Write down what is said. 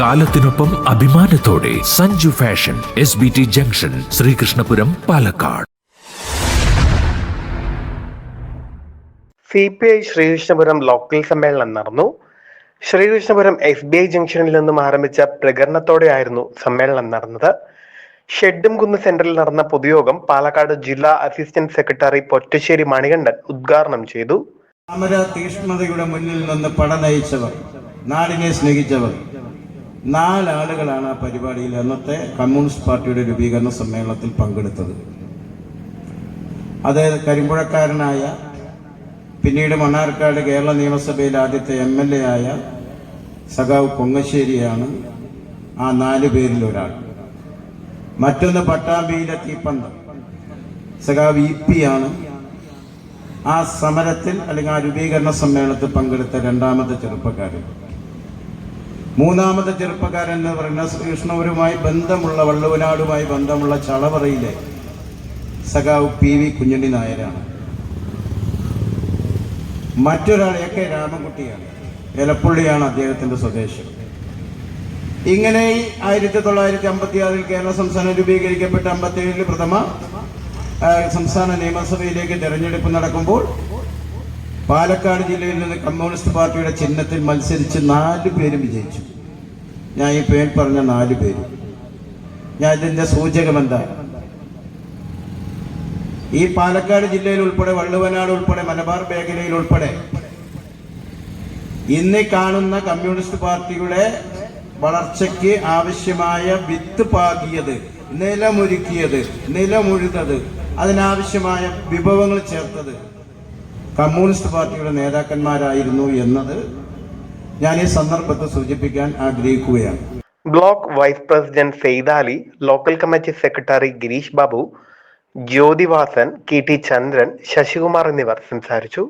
കാലത്തിനൊപ്പം അഭിമാനത്തോടെ Sanju fashion S B T junction Sreekrishnapuram Palakkad. C P I Sreekrishnapuram local സമ്മേളനം നടന്നു. Sreekrishnapuram S B I ജംഗ്ഷനിൽ നിന്നും ആരംഭിച്ച പ്രകടനത്തോടെയായിരുന്നു സമ്മേളനം നടന്നത്. ഷെഡുംകുന്ന് സെന്ററിൽ നടന്ന പൊതുയോഗം പാലക്കാട് ജില്ലാ അസിസ്റ്റന്റ് സെക്രട്ടറി പൊറ്റശ്ശേരി മണികണ്ഠൻ ഉദ്ഘാടനം ചെയ്തു. അമര തീക്ഷ്ണതയുടെ മുന്നിൽ നിന്ന് പട നയിച്ചവർ നാടിനെ സ്നേഹിച്ചവർ നാലാളുകളാണ് ആ പരിപാടിയിൽ അന്നത്തെ കമ്മ്യൂണിസ്റ്റ് പാർട്ടിയുടെ രൂപീകരണ സമ്മേളനത്തിൽ പങ്കെടുത്തത്. അത് കരിമ്പുഴക്കാരനായ പിന്നീട് മണ്ണാർക്കാട് കേരള നിയമസഭയിൽ ആദ്യത്തെ എം എൽ എ ആയ സഖാവ് കൊങ്ങശ്ശേരിയാണ് ആ നാല് പേരിൽ ഒരാൾ. മറ്റൊന്ന് പട്ടാമ്പിയിലെ തീപ്പന്തം സഖാവ് ഇ പി ആണ്. ആ സമരത്തിൽ അല്ലെങ്കിൽ ആ രൂപീകരണ സമ്മേളനത്തിൽ പങ്കെടുത്ത രണ്ടാമത്തെ ചെറുപ്പക്കാരൻ. മൂന്നാമത്തെ ചെറുപ്പക്കാരൻ എന്ന് പറയുന്ന ശ്രീകൃഷ്ണപുരവുമായി ബന്ധമുള്ള വള്ളുവനാടുമായി ബന്ധമുള്ള ചളവറയിലെ സഖാവ് പി വി കുഞ്ഞുണ്ണി നായരാണ്. മറ്റൊരാൾ എ കെ രാമൻകുട്ടിയാണ്. എലപ്പുള്ളിയാണ് അദ്ദേഹത്തിന്റെ സ്വദേശം. ഇങ്ങനെ ആയിരത്തി തൊള്ളായിരത്തി അമ്പത്തി ആറിൽ കേരള സംസ്ഥാനം രൂപീകരിക്കപ്പെട്ട അമ്പത്തി ഏഴിൽ പ്രഥമ സംസ്ഥാന നിയമസഭയിലേക്ക് തെരഞ്ഞെടുപ്പ് നടക്കുമ്പോൾ പാലക്കാട് ജില്ലയിൽ നിന്ന് കമ്മ്യൂണിസ്റ്റ് പാർട്ടിയുടെ ചിഹ്നത്തിൽ മത്സരിച്ച് നാല് പേര് വിജയിച്ചു. ഞാൻ ഈ പേര് പറഞ്ഞ നാല് പേര്. ഞാൻ സൂചകം എന്താ? ഈ പാലക്കാട് ജില്ലയിൽ ഉൾപ്പെടെ വള്ളുവനാട് ഉൾപ്പെടെ മലബാർ മേഖലയിൽ ഉൾപ്പെടെ ഇന്ന് കാണുന്ന കമ്മ്യൂണിസ്റ്റ് പാർട്ടിയുടെ വളർച്ചയ്ക്ക് ആവശ്യമായ വിത്ത് പാകിയത് നിലമൊരുക്കിയത് നിലമൊഴുതത് അതിനാവശ്യമായ വിഭവങ്ങൾ ചേർത്തത് കമ്മ്യൂണിസ്റ്റ് പാർട്ടിയുടെ നേതാക്കന്മാരായിരുന്നു എന്നത് ഞാൻ ഈ സന്ദർഭത്തെ സൂചിപ്പിക്കാൻ ആഗ്രഹിക്കുകയാണ്. Block vice president Saithali local committee secretary Girish Babu Jyothivasan K T Chandran Sasikumar എന്നിവർ സംസാരിച്ചു.